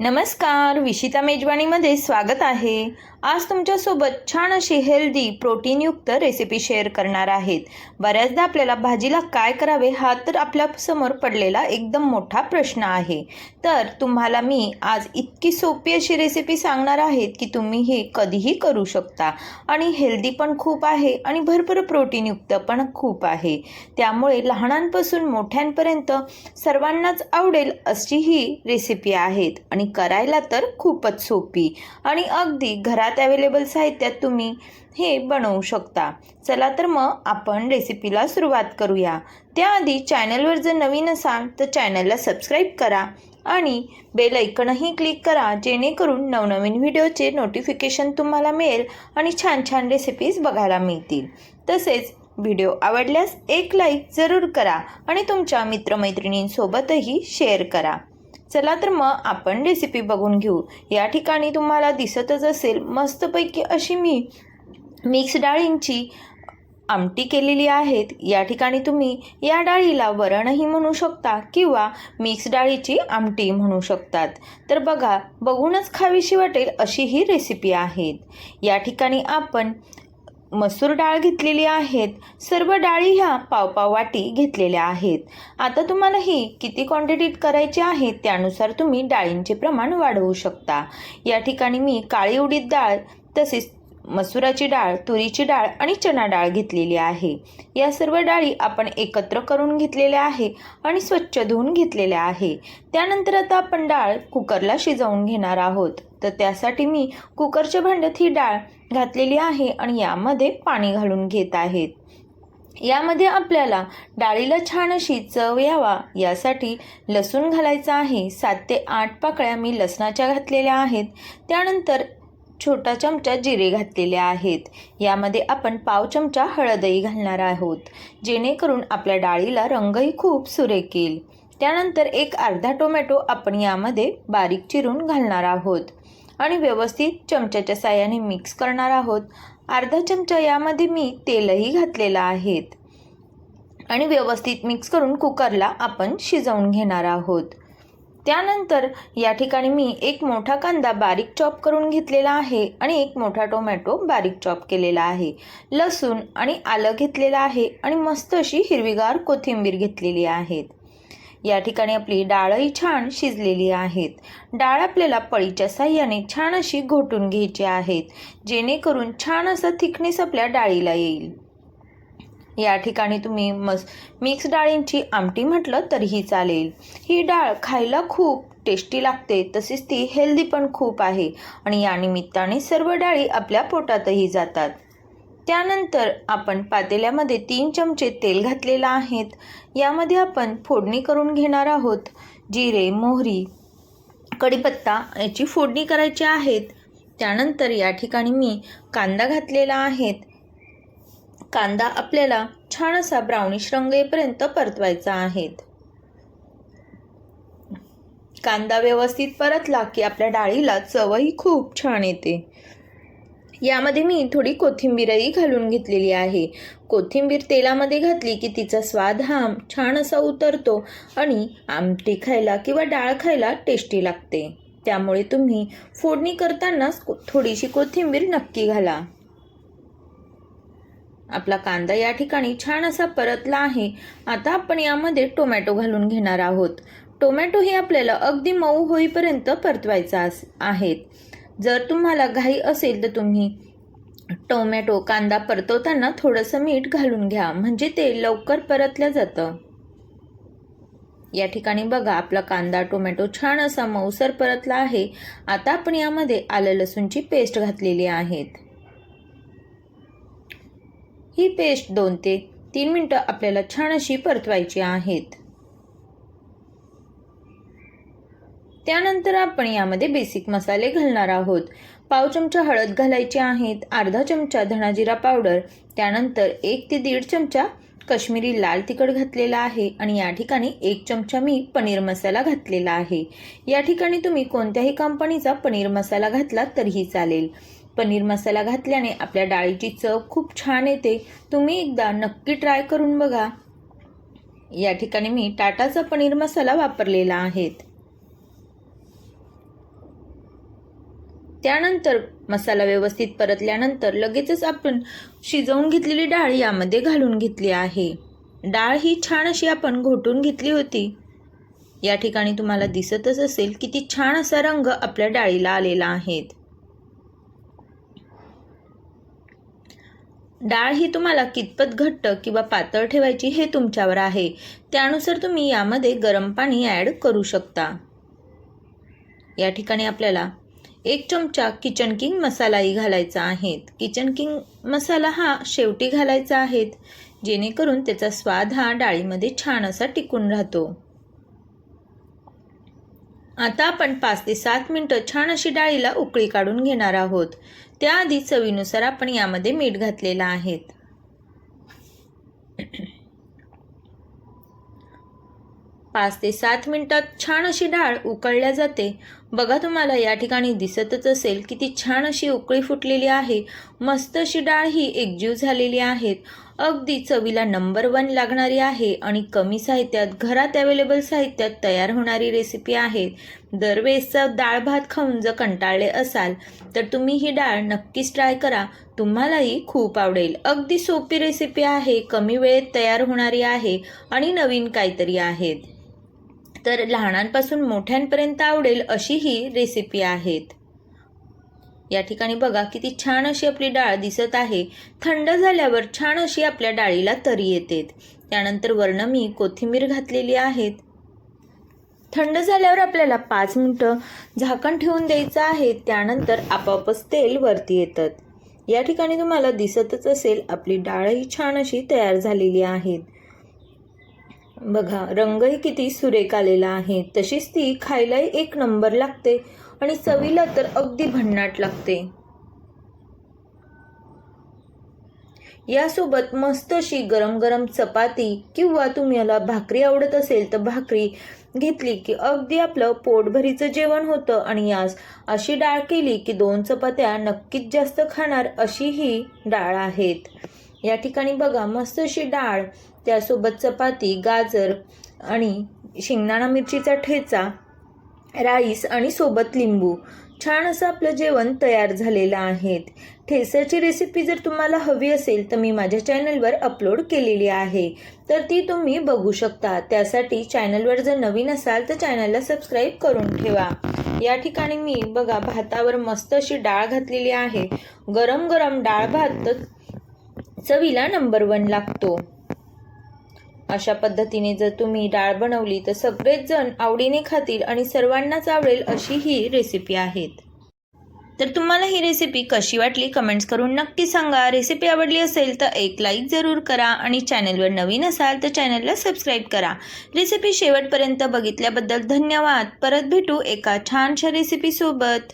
नमस्कार विशिता मेजवानीमध्ये स्वागत आहे. आज तुमच्यासोबत छान अशी हेल्दी प्रोटीनयुक्त रेसिपी शेअर करणार आहेत. बऱ्याचदा आपल्याला भाजीला काय करावे हा तर आपल्यासमोर पडलेला एकदम मोठा प्रश्न आहे. तर तुम्हाला मी आज इतकी सोपी अशी रेसिपी सांगणार आहेत की तुम्ही हे कधीही करू शकता. आणि हेल्दी पण खूप आहे आणि भरपूर प्रोटीनयुक्त पण खूप आहे. त्यामुळे लहानांपासून मोठ्यांपर्यंत सर्वांनाच आवडेल अशी ही रेसिपी आहेत. आणि करायला तर खूपच सोपी. आणि अगदी घरात अवेलेबल साहित्यात तुम्ही हे बनवू शकता. चला तर मग आपण रेसिपीला सुरुवात करूया. त्याआधी चॅनलवर जर नवीन असाल तर चॅनलला सबस्क्राईब करा आणि बेल ऐकणही क्लिक करा जेणेकरून नवनवीन व्हिडिओचे नोटिफिकेशन तुम्हाला मिळेल आणि छान छान रेसिपीज बघायला मिळतील. तसेच व्हिडिओ आवडल्यास एक लाईक जरूर करा आणि तुमच्या मित्रमैत्रिणींसोबतही शेअर करा. चला तर मग आपण रेसिपी बघून घेऊ. या ठिकाणी तुम्हाला दिसतच असेल मस्तपैकी अशी मी मिक्स डाळींची आमटी केलेली आहेत. या ठिकाणी तुम्ही या डाळीला वरणही म्हणू शकता किंवा मिक्स डाळीची आमटी म्हणू शकतात. तर बघा बघूनच खावीशी वाटेल अशी ही रेसिपी आहेत. या ठिकाणी आपण मसूर डाळ घेतलेली आहेत. सर्व डाळी ह्या पावपाव वाटी घेतलेल्या आहेत. आता तुम्हाला ही किती क्वांटिटीत करायची आहे त्यानुसार तुम्ही डाळींचे प्रमाण वाढवू शकता. या ठिकाणी मी काळी उडीद डाळ तसेच मसुराची डाळ तुरीची डाळ आणि चणा डाळ घेतलेली आहे. या सर्व डाळी आपण एकत्र करून घेतलेल्या आहे आणि स्वच्छ धुवून घेतलेल्या आहे. त्यानंतर आता आपण डाळ कुकरला शिजवून घेणार आहोत. तर त्यासाठी मी कुकरच्या भांड्यात ही डाळ घातलेली आहे आणि यामध्ये पाणी घालून घेत आहेत. यामध्ये आपल्याला डाळीला छान अशी चव यावा यासाठी लसूण घालायचा आहे. सात ते आठ पाकळ्या मी लसणाच्या घातलेल्या आहेत. त्यानंतर छोटा चमचा जिरे घातलेले आहेत. यामध्ये आपण पाव चमचा हळदही घालणार आहोत. जेणेकरून आपल्या डाळीला रंगही खूप सुरेख येईल. त्यानंतर एक अर्धा टोमॅटो आपण यामध्ये बारीक चिरून घालणार आहोत. आणि व्यवस्थित चमच्याच्या साह्याने मिक्स करणार आहोत. अर्धा चमचा यामध्ये मी तेलही घातलेलं आहेत आणि व्यवस्थित मिक्स करून कुकरला आपण शिजवून घेणार आहोत. त्यानंतर या ठिकाणी मी एक मोठा कांदा बारीक चॉप करून घेतलेला आहे आणि एक मोठा टोमॅटो बारीक चॉप केलेला आहे. लसूण आणि आलं घेतलेलं आहे आणि मस्त अशी हिरवीगार कोथिंबीर घेतलेली आहेत. या ठिकाणी आपली डाळही छान शिजलेली आहेत. डाळ आपल्याला पळीच्या साह्याने छान अशी घोटून घ्यायची आहेत जेणेकरून छान असा थिकनेस आपल्या डाळीला येईल. या ठिकाणी तुम्ही मस मिक्स डाळींची आमटी म्हटलं तरीही चालेल. ही डाळ खायला खूप टेस्टी लागते तसेच ती हेल्दी पण खूप आहे आणि या निमित्ताने सर्व डाळी आपल्या पोटातही जातात. त्यानंतर आपण पातेल्यामध्ये तीन चमचे तेल घातलेलं आहेत. यामध्ये आपण फोडणी करून घेणार आहोत. जिरे मोहरी कढीपत्ता याची फोडणी करायची आहेत. त्यानंतर या ठिकाणी मी कांदा घातलेला आहेत कांदा आपल्याला छान असा ब्राउनिश रंग येईपर्यंत परतवायचा आहेत कांदा व्यवस्थित परतला की आपल्या डाळीला चवही खूप छान येते. यामध्ये मी थोडी कोथिंबीरही घालून घेतलेली आहे. कोथिंबीर तेलामध्ये घातली की तिचा स्वाद हा छान असा उतरतो आणि आमटी खायला किंवा डाळ खायला टेस्टी लागते. त्यामुळे तुम्ही फोडणी करतानाच थोडीशी कोथिंबीर नक्की घाला. आपला कांदा या ठिकाणी छान असा परतला आहे. आता आपण यामध्ये टोमॅटो घालून घेणार आहोत. टोमॅटो हे आपल्याला अगदी मऊ होईपर्यंत परतवायचा अस- आहेत. जर तुम्हाला घाई असेल तर तुम्ही टोमॅटो कांदा परतवताना थोडंसं मीठ घालून घ्या. म्हणजे ते लवकर परतलं जातं. या ठिकाणी बघा आपला कांदा टोमॅटो छान असा मऊसर परतला आहे. आता आपण यामध्ये आलं लसूणची पेस्ट घातलेली आहेत ही पेस्ट दोन ते तीन मिनटं आपल्याला छान अशी परतवायची आहेत. त्यानंतर आपण यामध्ये बेसिक मसाले घालणार आहोत. पाव चमचा हळद घालायची आहेत अर्धा चमचा धणाजिरा पावडर त्यानंतर एक ते दीड चमचा कश्मीरी लाल तिखट घातलेला आहे आणि या ठिकाणी एक चमचा मी पनीर मसाला घातलेला आहे. या ठिकाणी तुम्ही कोणत्याही कंपनीचा पनीर मसाला घातला तरीही चालेल. पनीर मसाला घातल्याने आपल्या डाळीची चव खूप छान येते. तुम्ही एकदा नक्की ट्राय करून बघा. या ठिकाणी मी टाटाचा पनीर मसाला वापरलेला आहे त्यानंतर मसाला व्यवस्थित परतल्यानंतर लगेचच आपण शिजवून घेतलेली डाळ यामध्ये घालून घेतली आहे. डाळ ही छान अशी आपण घोटून घेतली होती. या ठिकाणी तुम्हाला दिसतच असेल किती छान असा रंग आपल्या डाळीला आलेला आहे. डाळ ही तुम्हाला कितपत घट्ट किंवा पातळ ठेवायची हे तुमच्यावर आहे. त्यानुसार तुम्ही यामध्ये गरम पाणी ॲड करू शकता. या ठिकाणी आपल्याला एक चमचा किचन किंग मसालाही घालायचा आहे. किचन किंग मसाला हा शेवटी घालायचा आहे जेणेकरून त्याचा स्वाद हा डाळीमध्ये छान असा टिकून राहतो. आता आपण पाच ते सात मिनटं छान अशी डाळीला उकळी काढून घेणार आहोत. त्याआधी चवीनुसार आपण यामध्ये मीठ घातलेलं आहे. पाच ते सात मिनिटात छान अशी डाळ उकळल्या जाते. बघा तुम्हाला या ठिकाणी दिसतच असेल किती छान अशी उकळी फुटलेली आहे. मस्त अशी डाळ ही एकजीव झालेली आहेत. अगदी चवीला नंबर वन लागणारी आहे आणि कमी साहित्यात घरात अवेलेबल साहित्यात तयार होणारी रेसिपी आहे. दरवेळेसचा डाळ भात खाऊन जर कंटाळले असाल तर तुम्ही ही डाळ नक्कीच ट्राय करा. तुम्हालाही खूप आवडेल. अगदी सोपी रेसिपी आहे कमी वेळेत तयार होणारी आहे आणि नवीन काहीतरी आहेत. तर लहानांपासून मोठ्यांपर्यंत आवडेल अशी ही रेसिपी आहेत. या ठिकाणी बघा किती छान अशी आपली डाळ दिसत आहे. थंड झाल्यावर छान अशी आपल्या डाळीला तरी येते. त्यानंतर वर्ण मी कोथिंबीर घातलेली आहेत थंड झाल्यावर आपल्याला पाच मिनटं झाकण ठेवून द्यायचं आहे. त्यानंतर आपोआपच तेल वरती येतात या ठिकाणी तुम्हाला दिसतच असेल आपली डाळही छान अशी तयार झालेली आहेत बघा रंगही किती सुरेख आलेला आहे. तशीच ती खायलाही एक नंबर लागते आणि चवीला तर अगदी भन्नाट लागते. यासोबत मस्त अशी गरम गरम चपाती किंवा तुम्हाला भाकरी आवडत असेल तर भाकरी घेतली की अगदी आपलं पोटभरीचं जेवण होतं आणि यास अशी डाळ केली की दोन चपात्या नक्कीच जास्त खाणार अशी ही डाळ आहेत. या ठिकाणी बघा मस्त अशी डाळ त्यासोबत चपाती गाजर आणि शेंगदाणा मिरचीचा ठेचा राईस आणि सोबत लिंबू. छान असं आपलं जेवण तयार झालेलं आहे ठेसाची रेसिपी जर तुम्हाला हवी असेल तर मी माझ्या चॅनलवर अपलोड केलेली आहे. तर ती तुम्ही बघू शकता. त्यासाठी चॅनलवर जर नवीन असाल तर चॅनलला सबस्क्राईब करून ठेवा. या ठिकाणी मी बघा भातावर मस्त अशी डाळ घातलेली आहे. गरम गरम डाळ भात चवीला नंबर वन लागतो. अशा पद्धतीने जर तुम्ही डाळ बनवली तर सगळेच जण आवडीने खातील आणि सर्वांनाच आवडेल अशी ही रेसिपी आहेत. तर तुम्हाला ही रेसिपी कशी वाटली कमेंट्स करून नक्की सांगा. रेसिपी आवडली असेल तर एक लाईक जरूर करा आणि चॅनलवर नवीन असाल तर चॅनलला सबस्क्राईब करा. रेसिपी शेवटपर्यंत बघितल्याबद्दल धन्यवाद. परत भेटू एका छानशा रेसिपीसोबत